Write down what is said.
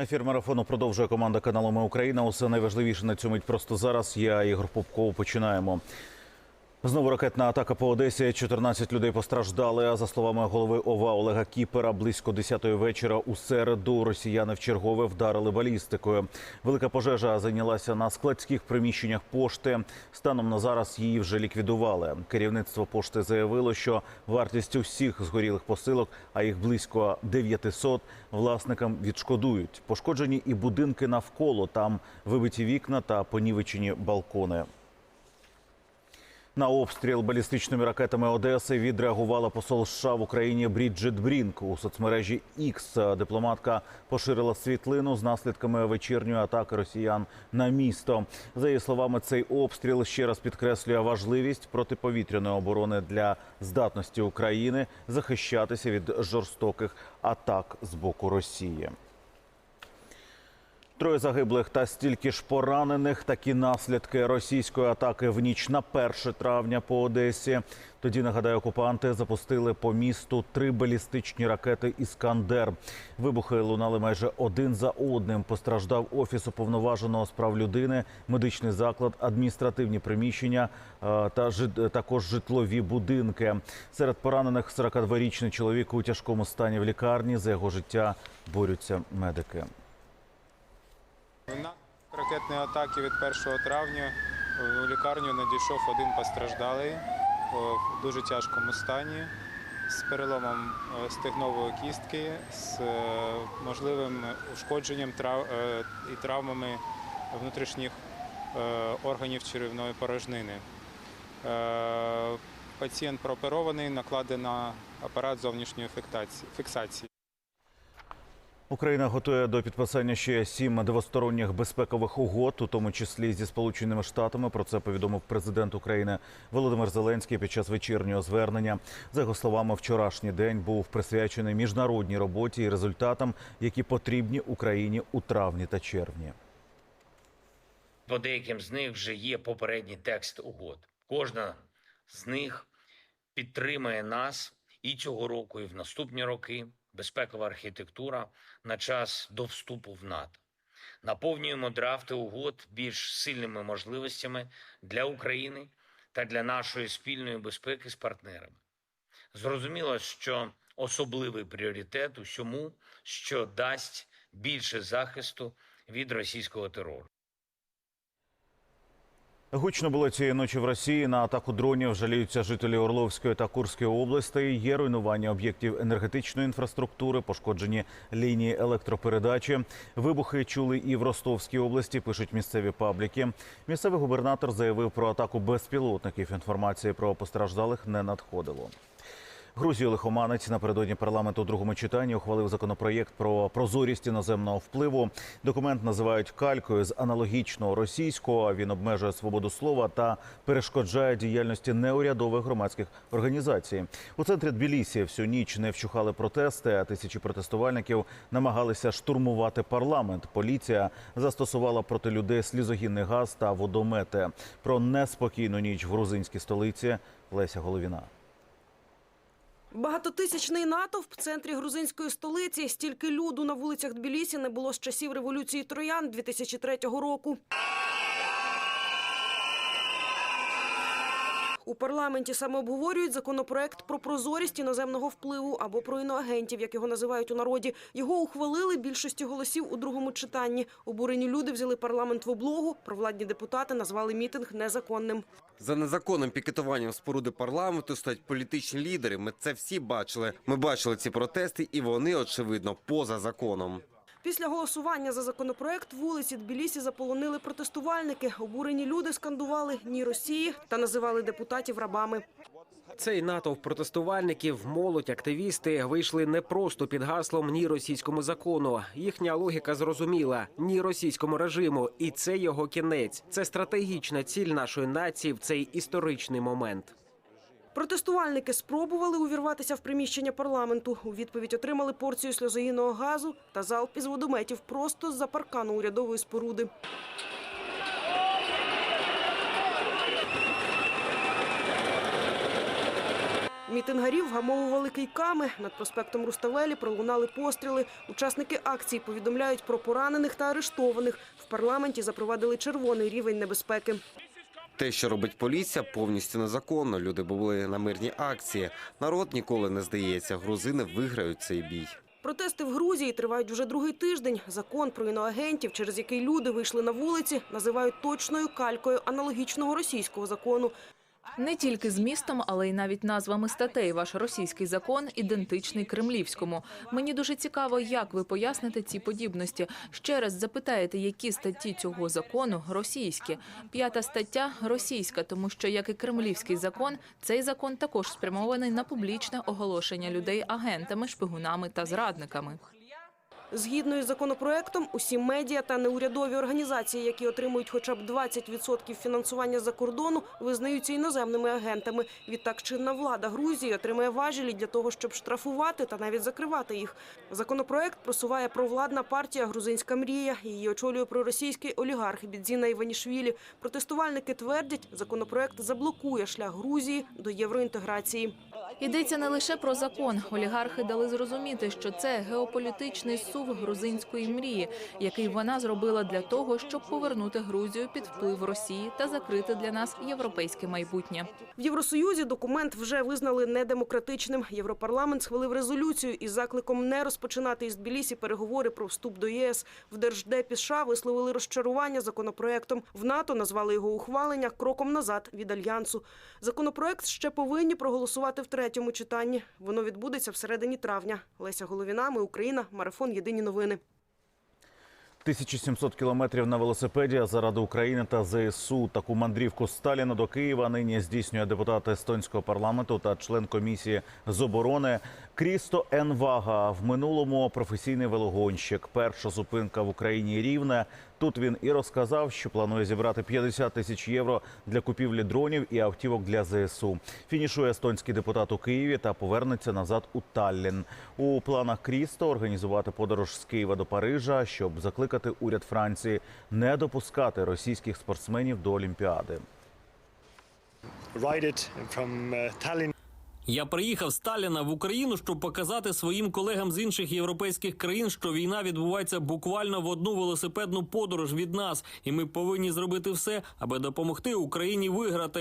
Ефір марафону продовжує команда каналу Ми Україна. Усе найважливіше на цьому мить просто зараз. Я Ігор Попков. Починаємо. Знову ракетна атака по Одесі. 14 людей постраждали. За словами голови ОВА Олега Кіпера, близько 10-ї вечора у середу росіяни вчергове вдарили балістикою. Велика пожежа зайнялася на складських приміщеннях пошти. Станом на зараз її вже ліквідували. Керівництво пошти заявило, що вартість усіх згорілих посилок, а їх близько 900, власникам відшкодують. Пошкоджені і будинки навколо. Там вибиті вікна та понівечені балкони. На обстріл балістичними ракетами Одеси відреагувала посол США в Україні Бріджит Брінк у соцмережі X. Дипломатка поширила світлину з наслідками вечірньої атаки росіян на місто. За її словами, цей обстріл ще раз підкреслює важливість протиповітряної оборони для здатності України захищатися від жорстоких атак з боку Росії. Троє загиблих та стільки ж поранених. Такі наслідки російської атаки в ніч на 1 травня по Одесі. Тоді нагадаю, окупанти запустили по місту три балістичні ракети Іскандер. Вибухи лунали майже один за одним. Постраждав офіс уповноваженого з прав людини, медичний заклад, адміністративні приміщення та також житлові будинки. Серед поранених 42-річний чоловік у тяжкому стані в лікарні. За його життя борються медики. Ракетної атаки від 1 травня у лікарню надійшов один постраждалий в дуже тяжкому стані з переломом е, стегнової кістки, з е, можливим ушкодженням е, і травмами внутрішніх органів черевної порожнини. Пацієнт прооперований, накладено апарат зовнішньої фіксації. Україна готує до підписання ще сім двосторонніх безпекових угод, у тому числі зі Сполученими Штатами. Про це повідомив президент України Володимир Зеленський під час вечірнього звернення. За його словами, вчорашній день був присвячений міжнародній роботі і результатам, які потрібні Україні у травні та червні. По деяким з них вже є попередній текст угод. Кожна з них підтримає нас і цього року, і в наступні роки. Безпекова архітектура на час до вступу в НАТО. Наповнюємо драфти угод більш сильними можливостями для України та для нашої спільної безпеки з партнерами. Зрозуміло, що особливий пріоритет усьому, що дасть більше захисту від російського терору. Гучно було цієї ночі в Росії. На атаку дронів жаліються жителі Орловської та Курської областей. Є руйнування об'єктів енергетичної інфраструктури, пошкоджені лінії електропередачі. Вибухи чули і в Ростовській області. Пишуть місцеві пабліки. Місцевий губернатор заявив про атаку безпілотників. Інформації про постраждалих не надходило. Грузію лихоманець напередодні парламенту у другому читанні ухвалив законопроєкт про прозорість іноземного впливу. Документ називають калькою з аналогічного російського. Він обмежує свободу слова та перешкоджає діяльності неурядових громадських організацій. У центрі Тбілісі всю ніч не вщухали протести. А тисячі протестувальників намагалися штурмувати парламент. Поліція застосувала проти людей слізогінний газ та водомети. Про неспокійну ніч в грузинській столиці Леся Головіна. Багатотисячний натовп в центрі грузинської столиці. Стільки люду на вулицях Тбілісі не було з часів революції троян 2003 року. У парламенті саме обговорюють законопроект про прозорість іноземного впливу або про іноагентів, як його називають у народі. Його ухвалили більшості голосів у другому читанні. Обурені люди взяли парламент в облогу. Провладні депутати назвали мітинг незаконним. За незаконним пікетуванням споруди парламенту стоять політичні лідери. Ми це всі бачили. Ми бачили ці протести, і вони очевидно поза законом. Після голосування за законопроект вулиці Тбілісі заполонили протестувальники. Обурені люди скандували «Ні Росії» та називали депутатів рабами. Цей натовп протестувальників, молодь, активісти вийшли не просто під гаслом ні російському закону. Їхня логіка зрозуміла ні російському режиму, і це його кінець. Це стратегічна ціль нашої нації в цей історичний момент. Протестувальники спробували увірватися в приміщення парламенту. У відповідь отримали порцію сльозогінного газу та залп із водометів просто з-за паркану урядової споруди. Мітингарів вгамовували кийками. Над проспектом Руставелі пролунали постріли. Учасники акції повідомляють про поранених та арештованих. В парламенті запровадили червоний рівень небезпеки. Те, що робить поліція, повністю незаконно. Люди були на мирній акції. Народ ніколи не здається. Грузини виграють цей бій. Протести в Грузії тривають вже другий тиждень. Закон про іноагентів, через який люди вийшли на вулиці, називають точною калькою аналогічного російського закону. Не тільки змістом, але й навіть назвами статей. Ваш російський закон ідентичний кремлівському. Мені дуже цікаво, як ви поясните ці подібності. Ще раз запитаєте, які статті цього закону російські. П'ята стаття російська, тому що як і кремлівський закон, цей закон також спрямований на публічне оголошення людей агентами, шпигунами та зрадниками. Згідно із законопроектом, усі медіа та неурядові організації, які отримують хоча б 20% фінансування за кордону, визнаються іноземними агентами. Відтак чинна влада Грузії отримає важелі для того, щоб штрафувати та навіть закривати їх. Законопроект просуває провладна партія Грузинська мрія. Її очолює проросійський олігарх Бідзіна Іванішвілі. Протестувальники твердять, законопроект заблокує шлях Грузії до євроінтеграції. Йдеться не лише про закон. Олігархи дали зрозуміти, що це геополітичний сув грузинської мрії, який вона зробила для того, щоб повернути Грузію під вплив Росії та закрити для нас європейське майбутнє. В Євросоюзі документ вже визнали недемократичним. Європарламент схвалив резолюцію із закликом не розпочинати із Тбілісі переговори про вступ до ЄС. В Держдепі США висловили розчарування законопроектом. В НАТО назвали його ухвалення кроком назад від альянсу. Законопроект ще повинні проголосувати в третьому читанні. Воно відбудеться всередині травня. Леся Головіна, ми Україна, марафон Єдині новини. 1700 кілометрів на велосипеді заради України та ЗСУ. Таку мандрівку Сталіна до Києва нині здійснює депутат естонського парламенту та член комісії з оборони Крісто Енвага. В минулому професійний велогонщик. Перша зупинка в Україні рівне. Тут він і розказав, що планує зібрати 50 тисяч євро для купівлі дронів і автівок для ЗСУ. Фінішує естонський депутат у Києві та повернеться назад у Таллін. У планах Крісто організувати подорож з Києва до Парижа, щоб закликати уряд Франції не допускати російських спортсменів до Олімпіади. Я приїхав з Сталіна в Україну, щоб показати своїм колегам з інших європейських країн, що війна відбувається буквально в одну велосипедну подорож від нас, і ми повинні зробити все, аби допомогти Україні виграти.